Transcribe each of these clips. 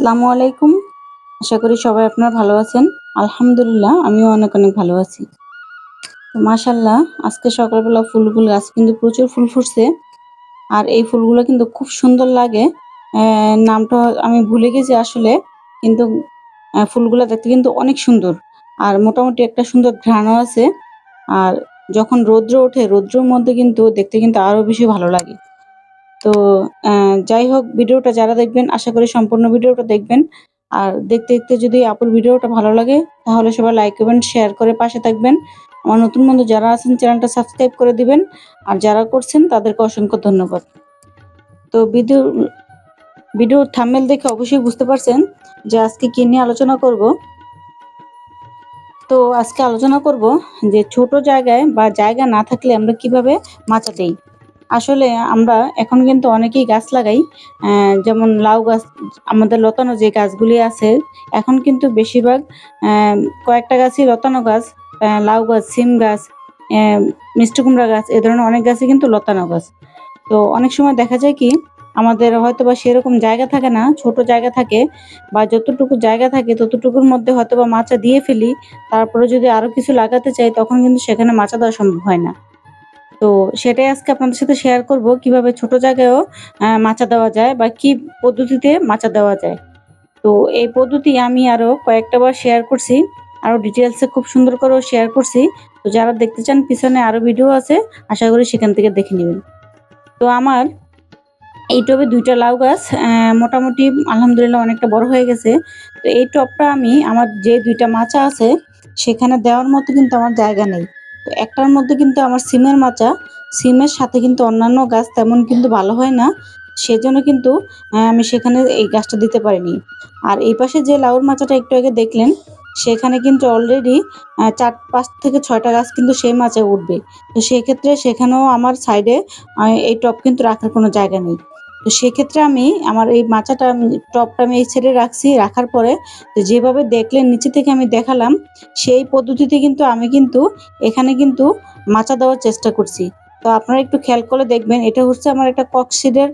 আসসালামু আলাইকুম। আশা করি সবাই আপনারা ভালো আছেন। আলহামদুলিল্লাহ, আমিও অনেক অনেক ভালো আছি। তো মাশাল্লাহ আজকে সকালবেলা ফুলগুলো গাছ কিন্তু প্রচুর ফুল ফুটছে। আর এই ফুলগুলো কিন্তু খুব সুন্দর লাগে। নামটা আমি ভুলে গেছি আসলে, কিন্তু ফুলগুলো দেখতে কিন্তু অনেক সুন্দর। আর মোটামুটি একটা সুন্দর ঘ্রাণও আছে। আর যখন রৌদ্র ওঠে, রৌদ্রর মধ্যে কিন্তু দেখতে কিন্তু আরও বেশি ভালো লাগে। তো যাই হোক, ভিডিওটা যারা দেখবেন, আশা করি সম্পূর্ণ ভিডিওটা দেখবেন। আর দেখতে দেখতে যদি আপুর ভিডিওটা ভালো লাগে, তাহলে সবাই লাইক করবেন শেয়ার করে পাশে থাকবেন। আমার নতুন বন্ধু যারা আছেন, চ্যানেলটা সাবস্ক্রাইব করে দিবেন। আর যারা করছেন, তাদেরকে অসংখ্য ধন্যবাদ। তো ভিডিও, ভিডিওর থাম্বনেল দেখে অবশ্যই বুঝতে পারছেন যে আজকে কী নিয়ে আলোচনা করব। তো আজকে আলোচনা করব যে ছোট জায়গায় বা জায়গা না থাকলে আমরা কীভাবে মাচা দেই আসলে আমরা এখন কিন্তু অনেকেই গাছ লাগাই যেমন লাউ গাছ, আমাদের লতানো যে গাছগুলি আছে, এখন কিন্তু বেশিরভাগ কয়েকটা গাছই লতানো গাছ লাউ গাছ, সিম গাছ মিষ্টি কুমড়া গাছ, এ ধরনের অনেক গাছই কিন্তু লতানো গাছ। তো অনেক সময় দেখা যায় কি, আমাদের হয়তো বা সেরকম জায়গা থাকে না, ছোট জায়গা থাকে বা যতটুকু জায়গা থাকে ততটুকুর মধ্যে হয়তো বা মাচা দিয়ে ফেলি, তারপরে যদি আরও কিছু লাগাতে চাই, তখন কিন্তু সেখানে মাচা দেওয়া সম্ভব হয় না। তো সেটাই আজকে আপনাদের সাথে শেয়ার করব, কীভাবে ছোট জায়গায়ও মাচা দেওয়া যায় বা কি পদ্ধতিতে মাচা দেওয়া যায়। তো এই পদ্ধতি আমি আরও কয়েকটা বার শেয়ার করছি আরও ডিটেলসে খুব সুন্দর করেও শেয়ার করছি। তো যারা দেখতে চান, পিছনে আরও ভিডিও আছে, আশা করি সেখান থেকে দেখে নেবেন। তো আমার এই টবে দুইটা লাউ গাছ মোটামুটি আলহামদুলিল্লাহ অনেকটা বড় হয়ে গেছে। তো এই টবটা আমি, আমার যে দুইটা মাচা আছে, সেখানে দেওয়ার মতো কিন্তু আমার জায়গা নেই। তো একটার মধ্যে কিন্তু আমার সিমের মাচা, সিমের সাথে কিন্তু অন্যান্য গাছ তেমন কিন্তু ভালো হয় না। সেজন্য কিন্তু আমি সেখানে এই গাছটা দিতে পারিনি। আর এই পাশে যে লাউর মাচাটা একটু আগে দেখলেন, সেখানে কিন্তু অলরেডি চার, পাঁচ থেকে ছয়টা গাছ কিন্তু সেই মাচায় উঠবে। তো সেক্ষেত্রে সেখানেও আমার সাইডে এই টব কিন্তু রাখার কোনো জায়গা নেই। তো সেক্ষেত্রে আমি আমার এই মাচাটা আমি টবটা আমি এই ছেড়ে রাখছি, রাখার পরে তো যেভাবে দেখলেন, নিচে থেকে আমি দেখালাম, সেই পদ্ধতিতে কিন্তু আমি কিন্তু এখানে কিন্তু মাচা দেওয়ার চেষ্টা করছি। তো আপনারা একটু খেয়াল করে দেখবেন, এটা হচ্ছে আমার একটা ককশিডের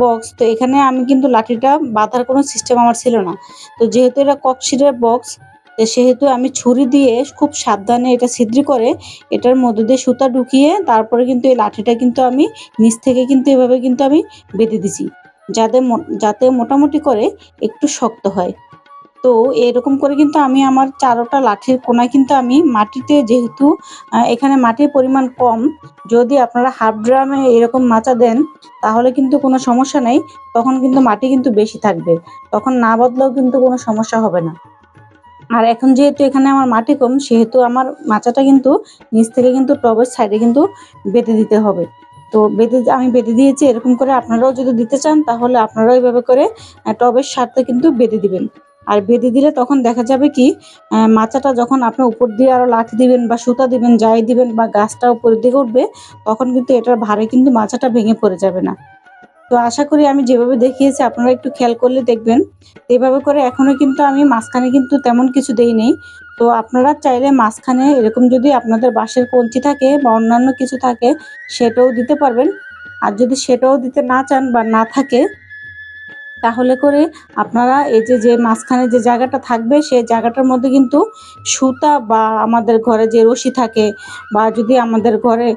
বক্স তো এখানে আমি কিন্তু লাঠিটা বাঁধার কোনো সিস্টেম আমার ছিল না। তো যেহেতু এটা ককশিডের বক্স তো সেহেতু আমি ছুরি দিয়ে খুব সাবধানে এটা ছিদ্র করে এটার মধ্যে দিয়ে সুতা ঢুকিয়ে তারপরে কিন্তু এই লাঠিটা কিন্তু আমি নিচ থেকে কিন্তু এভাবে কিন্তু আমি বেঁধে দিছি। যাতে যাতে মোটামুটি করে একটু শক্ত হয়। তো এরকম করে কিন্তু আমি আমার চারোটা লাঠির কোনায় কিন্তু আমি মাটিতে যেহেতু এখানে মাটির পরিমাণ কম, যদি আপনারা হাফ ড্রামে এরকম মাচা দেন, তাহলে কিন্তু কোনো সমস্যা নেই। তখন কিন্তু মাটি কিন্তু বেশি থাকবে। তখন না বদলেও কিন্তু কোনো সমস্যা হবে না। আর এখন যেহেতু এখানে আমার মাটি কম, সেহেতু আমার মাচাটা কিন্তু নিচ থেকে কিন্তু টবের সাইডে কিন্তু বেঁধে দিতে হবে। তো বেঁধে আমি বেঁধে দিয়েছি, এরকম করে আপনারাও যদি দিতে চান, তাহলে আপনারাও এইভাবে করে টবের সাথে কিন্তু বেঁধে দিবেন। আর বেঁধে দিলে তখন দেখা যাবে কি মাচাটা যখন আপনি উপর দিয়ে আরও লাঠি দিবেন বা সুতা দিবেন যাই দিবেন বা গাছটা উপরের দিকে উঠবে, তখন কিন্তু এটার ভারে কিন্তু মাচাটা ভেঙে পড়ে যাবে না। তো আশা করি আমি যেভাবে দেখিয়েছি, আপনারা একটু খেয়াল করলে দেখবেন। এভাবে করে এখনও কিন্তু আমি মাঝখানে কিন্তু তেমন কিছু দেই নেই তো আপনারা চাইলে মাঝখানে এরকম যদি আপনাদের বাঁশের কঞ্চি থাকে বা অন্যান্য কিছু থাকে, সেটাও দিতে পারবেন। আর যদি সেটাও দিতে না চান বা না থাকে তাহলে করে আপনারা এই যে যে মাঝখানে যে জায়গাটা থাকবে, সেই জায়গাটার মধ্যে কিন্তু সুতা বা আমাদের ঘরে যে রশি থাকে বা যদি আমাদের ঘরে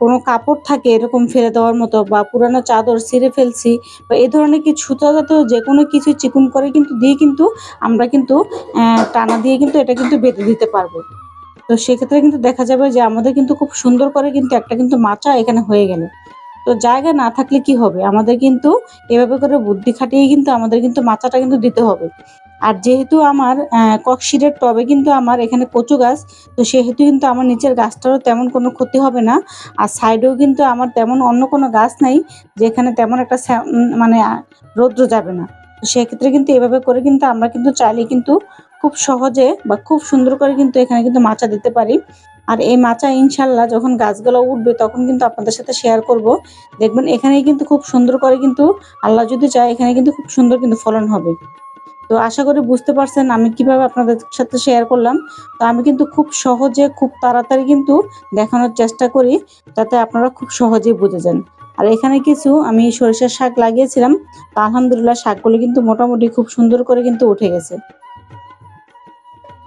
কোনো কাপড় থাকে এরকম ফেলে দেওয়ার মতো বা পুরানো চাদর ছিঁড়ে ফেলছি বা এই ধরনের কিছু সুতা জাতীয় যে কোনো কিছু চিকুন করে কিন্তু দিয়ে কিন্তু আমরা কিন্তু টানা দিয়ে কিন্তু এটা কিন্তু বেঁধে দিতে পারব। তো সেক্ষেত্রে কিন্তু দেখা যাবে যে আমাদের কিন্তু খুব সুন্দর করে কিন্তু একটা কিন্তু মাচা এখানে হয়ে গেল। তো জায়গা না থাকলে কি হবে? আমাদের কিন্তু এভাবে করে বুদ্ধি খাটিয়ে কিন্তু আমাদের কিন্তু মাচাটা কিন্তু দিতে হবে। আর যেহেতু আমার ককশিরের টবে কিন্তু আমার এখানে কচু গাছ, তো সেহেতু কিন্তু আমার নিচের গাছটারও তেমন কোনো ক্ষতি হবে না। আর সাইডেও কিন্তু আমার তেমন অন্য কোনো গাছ নাই, যেখানে তেমন একটা মানে রৌদ্র যাবে না। তো সেক্ষেত্রে কিন্তু এভাবে করে কিন্তু আমরা কিন্তু চাইলে কিন্তু খুব সহজে বা খুব সুন্দর করে কিন্তু এখানে কিন্তু মাচা দিতে পারি। আর এই মাচা ইনশাল্লাহ যখন গাছগুলো উঠবে তখন কিন্তু আপনাদের সাথে শেয়ার করব। দেখবেন এখানেই কিন্তু খুব সুন্দর করে কিন্তু আল্লাহ যদি চায় এখানে কিন্তু খুব সুন্দর কিন্তু ফলন হবে। তো আশা করি বুঝতে পারছেন আমি কীভাবে আপনাদের সাথে শেয়ার করলাম। তো আমি কিন্তু খুব সহজে, খুব তাড়াতাড়ি কিন্তু দেখানোর চেষ্টা করি যাতে আপনারা খুব সহজেই বুঝে যান। আর এখানে কিছু আমি সরিষার শাক লাগিয়েছিলাম। তো আলহামদুলিল্লাহ শাকগুলো কিন্তু মোটামুটি খুব সুন্দর করে কিন্তু উঠে গেছে।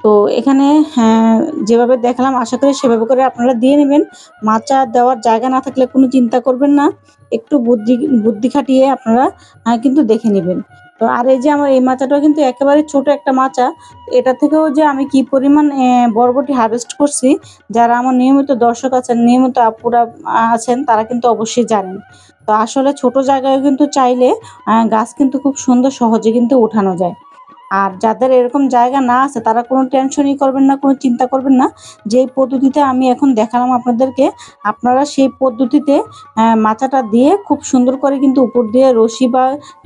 তো এখানে হ্যাঁ, যেভাবে দেখালাম আশা করি সেভাবে করে আপনারা দিয়ে নেবেন। মাচা দেওয়ার জায়গা না থাকলে কোনো চিন্তা করবেন না। একটু বুদ্ধি বুদ্ধি খাটিয়ে আপনারা কিন্তু দেখে নেবেন। তো আর এই যে আমার এই মাচাটাও কিন্তু একেবারে ছোট একটা মাচা। এটা থেকেও যে আমি কি পরিমাণ বরবটি হারভেস্ট করছি যারা আমার নিয়মিত দর্শক আছেন নিয়মিত আপুরা আছেন তারা কিন্তু অবশ্যই জানেন। তো আসলে ছোট জায়গায় কিন্তু চাইলে গাছ কিন্তু খুব সুন্দর সহজে কিন্তু উঠানো যায়। আর যাদের এরকম জায়গা না আছে, তারা কোনো টেনশনই করবেন না, কোনো চিন্তা করবেন না। যেই পদ্ধতিতে আমি এখন দেখালাম আপনাদেরকে, আপনারা সেই পদ্ধতিতে মাচাটা দিয়ে খুব সুন্দর করে কিন্তু উপর দিয়ে রশি বা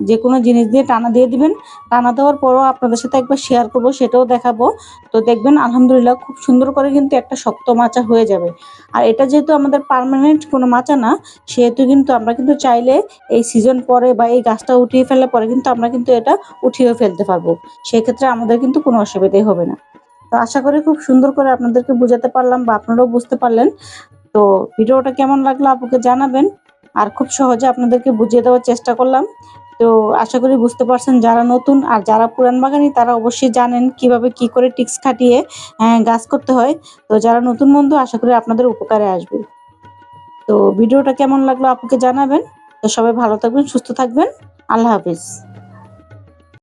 যে কোনো জিনিস দিয়ে টানা দিয়ে দিবেন। টানা দেওয়ার পরও আপনাদের সাথে একবার শেয়ার করব, সেটাও দেখাবো। তো দেখবেন, আলহামদুলিল্লাহ খুব সুন্দর করে কিন্তু একটা শক্ত মাচা হয়ে যাবে। আর এটা যেহেতু আমাদের পার্মানেন্ট কোনো মাচা না, সেহেতু কিন্তু আমরা কিন্তু চাইলে এই সিজন পরে বা এই গাছটা উঠিয়ে ফেলার পরে কিন্তু আমরা কিন্তু এটা উঠিয়েও ফেলতে পারব। সেক্ষেত্রে আমাদের কিন্তু কোনো অসুবিধাই হবে না। তো আশা করি খুব সুন্দর করে আপনাদেরকে বোঝাতে পারলাম বা আপনারাও বুঝতে পারলেন। তো ভিডিওটা কেমন লাগল আপুকে জানাবেন। আর খুব সহজে আপনাদেরকে বুঝিয়ে দেওয়ার চেষ্টা করলাম। তো আশা করি বুঝতে পারছেন যারা নতুন আর যারা পুরান বাগানি তারা অবশ্যই জানেন কীভাবে কি করে টিক্স খাটিয়ে আহ, গাছ করতে হয়। তো যারা নতুন বন্ধু আশা করি আপনাদের উপকারে আসবে। তো ভিডিওটা কেমন লাগল আপুকে জানাবেন। তো সবাই ভালো থাকবেন সুস্থ থাকবেন। আল্লাহ হাফিজ।